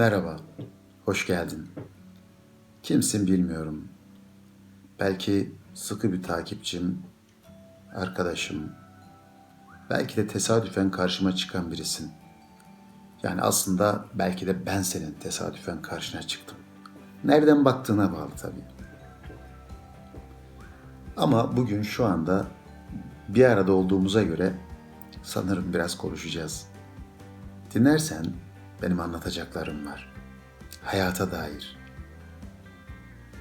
Merhaba, hoş geldin. Kimsin bilmiyorum. Belki sıkı bir takipçim, arkadaşım, belki de tesadüfen karşıma çıkan birisin. Yani aslında belki de ben senin tesadüfen karşına çıktım. Nereden baktığına bağlı tabii. Ama bugün şu anda bir arada olduğumuza göre sanırım biraz konuşacağız. Dinlersen benim anlatacaklarım var. Hayata dair,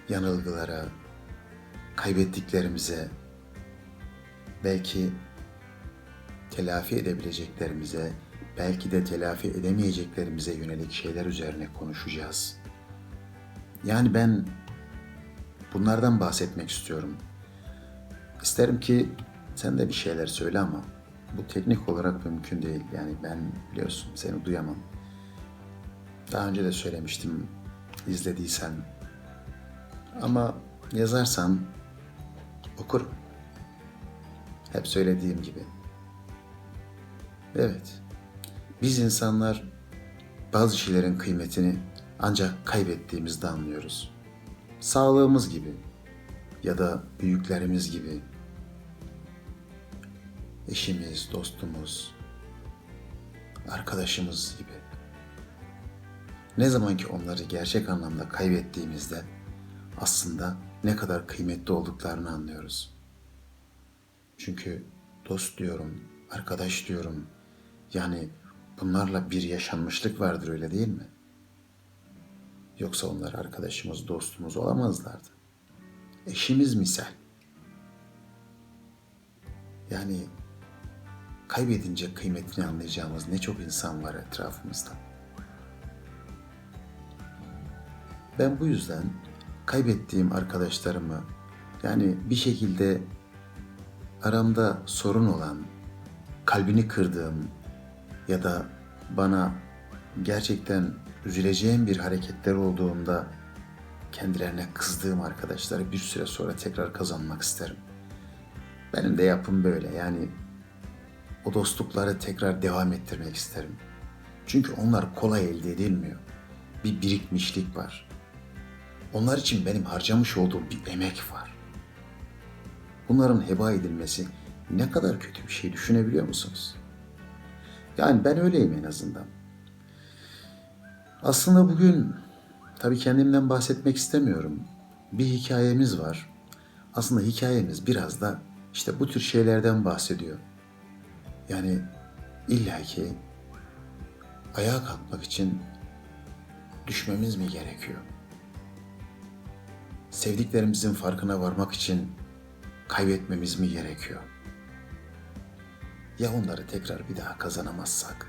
yanılgılara, kaybettiklerimize, belki telafi edebileceklerimize, belki de telafi edemeyeceklerimize yönelik şeyler üzerine konuşacağız. Yani ben bunlardan bahsetmek istiyorum. İsterim ki sen de bir şeyler söyle ama bu teknik olarak mümkün değil. Yani ben biliyorsun seni duyamam. Daha önce de söylemiştim izlediysen. Ama yazarsan okurum. Hep söylediğim gibi. Evet. Biz insanlar bazı şeylerin kıymetini ancak kaybettiğimizde anlıyoruz. Sağlığımız gibi ya da büyüklerimiz gibi eşimiz, dostumuz, arkadaşımız gibi. Ne zaman ki onları gerçek anlamda kaybettiğimizde aslında ne kadar kıymetli olduklarını anlıyoruz. Çünkü dost diyorum, arkadaş diyorum. Yani bunlarla bir yaşanmışlık vardır öyle değil mi? Yoksa onlar arkadaşımız, dostumuz olamazlardı. Eşimiz misal. Yani kaybedince kıymetini anlayacağımız ne çok insan var etrafımızda. Ben bu yüzden kaybettiğim arkadaşlarımı yani bir şekilde aramda sorun olan, kalbini kırdığım ya da bana gerçekten üzüleceğim bir hareketler olduğunda kendilerine kızdığım arkadaşları bir süre sonra tekrar kazanmak isterim. Benim de yapım böyle yani o dostlukları tekrar devam ettirmek isterim. Çünkü onlar kolay elde edilmiyor. Bir birikmişlik var. Onlar için benim harcamış olduğum bir emek var. Bunların heba edilmesi ne kadar kötü bir şey düşünebiliyor musunuz? Yani ben öyleyim en azından. Aslında bugün tabii kendimden bahsetmek istemiyorum. Bir hikayemiz var. Aslında hikayemiz biraz da işte bu tür şeylerden bahsediyor. Yani illaki ayağa kalkmak için düşmemiz mi gerekiyor? Sevdiklerimizin farkına varmak için kaybetmemiz mi gerekiyor? Ya onları tekrar bir daha kazanamazsak?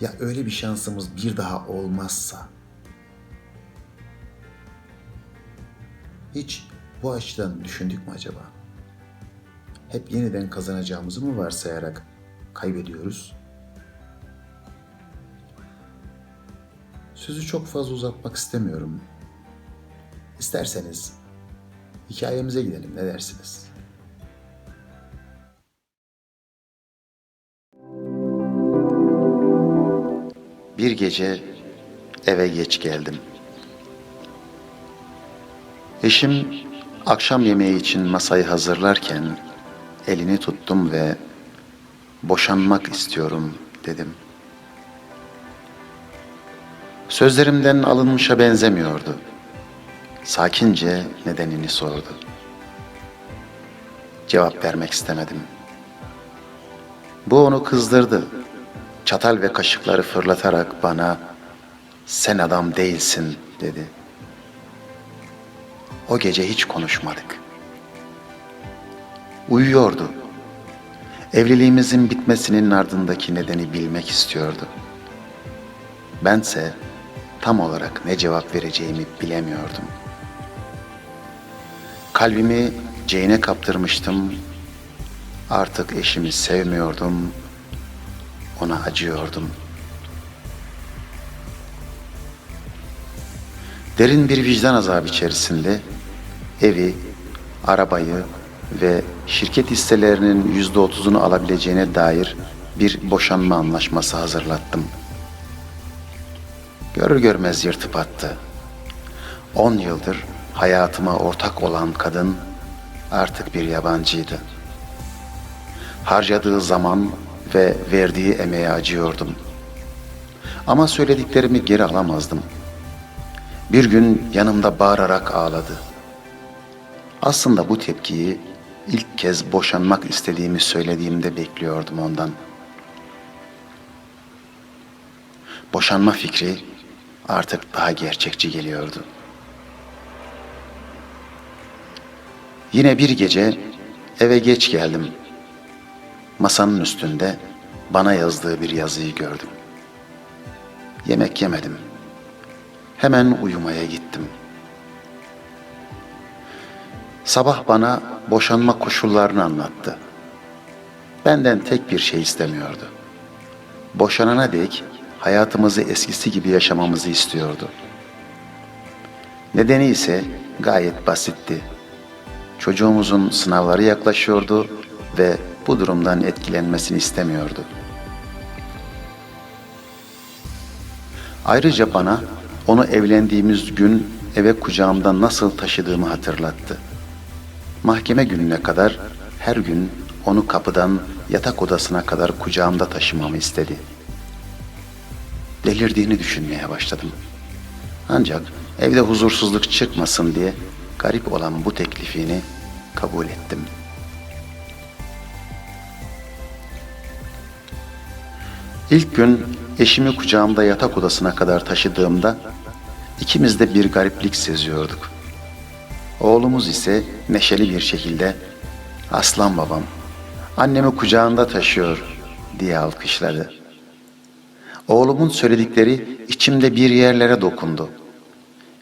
Ya öyle bir şansımız bir daha olmazsa? Hiç bu açıdan düşündük mü acaba? Hep yeniden kazanacağımızı mı varsayarak kaybediyoruz? Sözü çok fazla uzatmak istemiyorum. İsterseniz hikayemize gidelim ne dersiniz? Bir gece eve geç geldim. Eşim akşam yemeği için masayı hazırlarken elini tuttum ve boşanmak istiyorum dedim. Sözlerimden alınmışa benzemiyordu. Sakince nedenini sordu. Cevap vermek istemedim. Bu onu kızdırdı. Çatal ve kaşıkları fırlatarak bana sen adam değilsin dedi. O gece hiç konuşmadık. Uyuyordu. Evliliğimizin bitmesinin ardındaki nedeni bilmek istiyordu. Bense tam olarak ne cevap vereceğimi bilemiyordum. Kalbimi Jane'e kaptırmıştım. Artık eşimi sevmiyordum. Ona acıyordum. Derin bir vicdan azabı içerisinde evi, arabayı ve şirket hisselerinin yüzde otuzunu alabileceğine dair bir boşanma anlaşması hazırlattım. Görür görmez yırtıp attı. On yıldır hayatıma ortak olan kadın artık bir yabancıydı. Harcadığı zaman ve verdiği emeğe acıyordum. Ama söylediklerimi geri alamazdım. Bir gün yanımda bağırarak ağladı. Aslında bu tepkiyi ilk kez boşanmak istediğimi söylediğimde bekliyordum ondan. Boşanma fikri artık daha gerçekçi geliyordu. Yine bir gece eve geç geldim. Masanın üstünde bana yazdığı bir yazıyı gördüm. Yemek yemedim. Hemen uyumaya gittim. Sabah bana boşanma koşullarını anlattı. Benden tek bir şey istemiyordu. Boşanana dek hayatımızı eskisi gibi yaşamamızı istiyordu. Nedeni ise gayet basitti. Çocuğumuzun sınavları yaklaşıyordu ve bu durumdan etkilenmesini istemiyordu. Ayrıca bana onu evlendiğimiz gün eve kucağımda nasıl taşıdığımı hatırlattı. Mahkeme gününe kadar her gün onu kapıdan yatak odasına kadar kucağımda taşımamı istedi. Delirdiğini düşünmeye başladım. Ancak evde huzursuzluk çıkmasın diye garip olan bu teklifini kabul ettim. İlk gün eşimi kucağımda yatak odasına kadar taşıdığımda ikimiz de bir gariplik seziyorduk. Oğlumuz ise neşeli bir şekilde "Aslan babam, annemi kucağında taşıyor." diye alkışladı. Oğlumun söyledikleri içimde bir yerlere dokundu.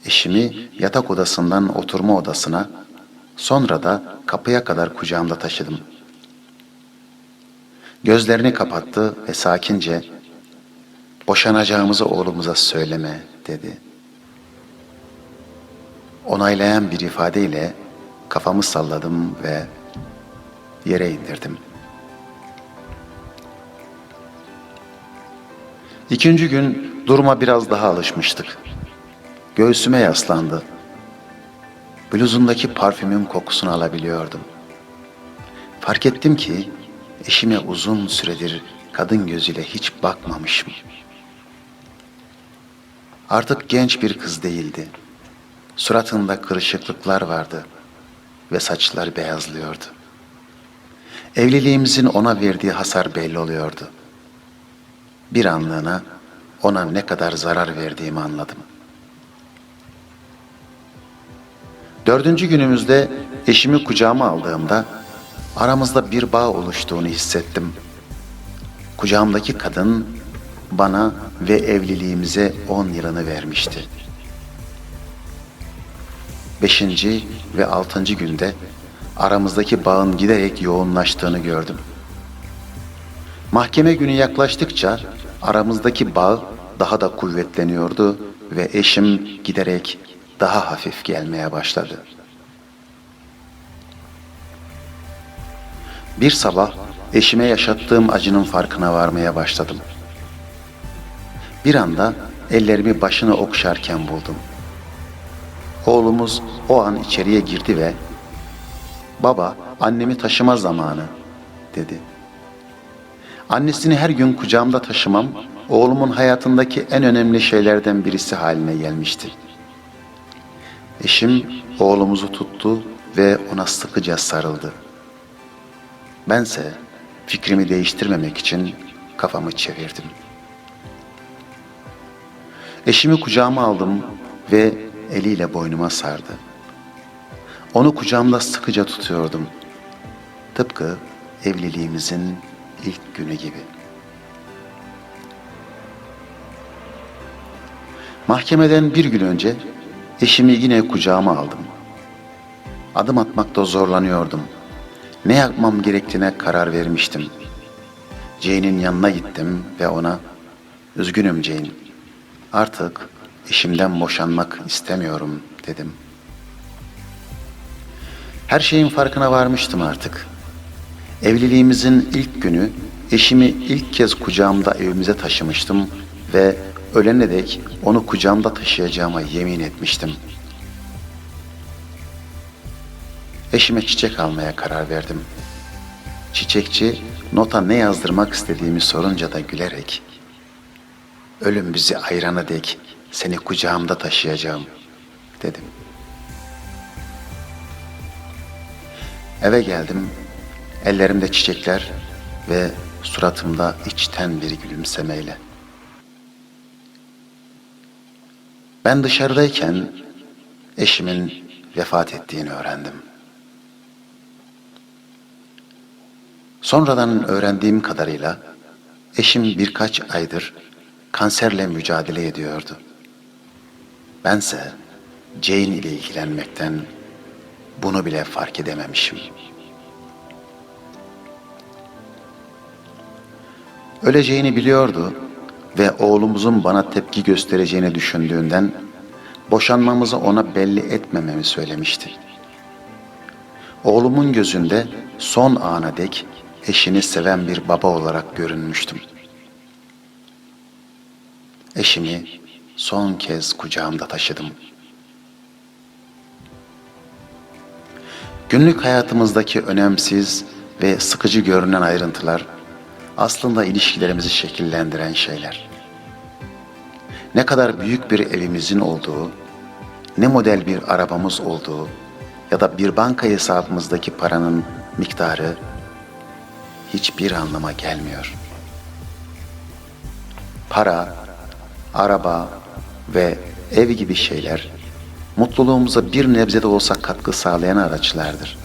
Eşimi yatak odasından oturma odasına, sonra da kapıya kadar kucağımda taşıdım. Gözlerini kapattı ve sakince boşanacağımızı oğlumuza söyleme dedi. Onaylayan bir ifadeyle kafamı salladım ve yere indirdim. İkinci gün duruma biraz daha alışmıştık. Göğsüme yaslandı. Bluzundaki parfümün kokusunu alabiliyordum. Fark ettim ki eşime uzun süredir kadın gözüyle hiç bakmamışım. Artık genç bir kız değildi. Suratında kırışıklıklar vardı ve saçları beyazlıyordu. Evliliğimizin ona verdiği hasar belli oluyordu. Bir anlığına ona ne kadar zarar verdiğimi anladım. Dördüncü günümüzde eşimi kucağıma aldığımda aramızda bir bağ oluştuğunu hissettim. Kucağımdaki kadın bana ve evliliğimize on yılını vermişti. Beşinci ve altıncı günde aramızdaki bağın giderek yoğunlaştığını gördüm. Mahkeme günü yaklaştıkça aramızdaki bağ daha da kuvvetleniyordu ve eşim giderek daha hafif gelmeye başladı. Bir sabah eşime yaşattığım acının farkına varmaya başladım. Bir anda ellerimi başına okşarken buldum. Oğlumuz o an içeriye girdi ve "Baba, annemi taşıma zamanı." dedi. Annesini her gün kucağımda taşımam, oğlumun hayatındaki en önemli şeylerden birisi haline gelmişti. Eşim oğlumuzu tuttu ve ona sıkıca sarıldı. Bense fikrimi değiştirmemek için kafamı çevirdim. Eşimi kucağıma aldım ve eliyle boynuma sardı. Onu kucağımda sıkıca tutuyordum. Tıpkı evliliğimizin ilk günü gibi. Mahkemeden bir gün önce eşimi yine kucağıma aldım. Adım atmakta zorlanıyordum. Ne yapmam gerektiğine karar vermiştim. Jane'in yanına gittim ve ona "Üzgünüm Jane. Artık eşimden boşanmak istemiyorum." dedim. Her şeyin farkına varmıştım artık. Evliliğimizin ilk günü eşimi ilk kez kucağımda evimize taşımıştım ve ölene dek onu kucağımda taşıyacağıma yemin etmiştim. Eşime çiçek almaya karar verdim. Çiçekçi nota ne yazdırmak istediğimi sorunca da gülerek ölüm bizi ayırana dek seni kucağımda taşıyacağım dedim. Eve geldim, ellerimde çiçekler ve suratımda içten bir gülümsemeyle. Ben dışarıdayken eşimin vefat ettiğini öğrendim. Sonradan öğrendiğim kadarıyla eşim birkaç aydır kanserle mücadele ediyordu. Bense Jane ile ilgilenmekten bunu bile fark edememişim. Öleceğini biliyordu ve oğlumuzun bana tepki göstereceğini düşündüğünden boşanmamızı ona belli etmememi söylemişti. Oğlumun gözünde son ana dek eşini seven bir baba olarak görünmüştüm. Eşimi son kez kucağımda taşıdım. Günlük hayatımızdaki önemsiz ve sıkıcı görünen ayrıntılar aslında ilişkilerimizi şekillendiren şeyler. Ne kadar büyük bir evimizin olduğu, ne model bir arabamız olduğu ya da bir banka hesabımızdaki paranın miktarı hiçbir anlama gelmiyor. Para, araba ve ev gibi şeyler mutluluğumuza bir nebze de olsa katkı sağlayan araçlardır.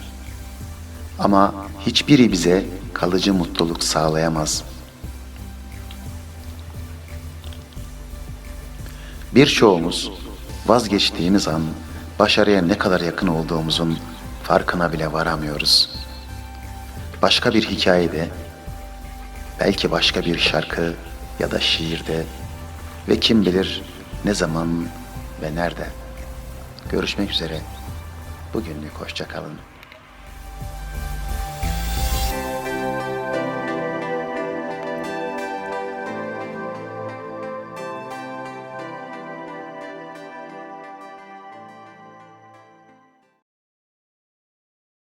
Ama hiçbiri bize kalıcı mutluluk sağlayamaz. Birçoğumuz vazgeçtiğimiz an başarıya ne kadar yakın olduğumuzun farkına bile varamıyoruz. Başka bir hikayede, belki başka bir şarkı ya da şiirde ve kim bilir ne zaman ve nerede. Görüşmek üzere. Bugünlük hoşça kalın.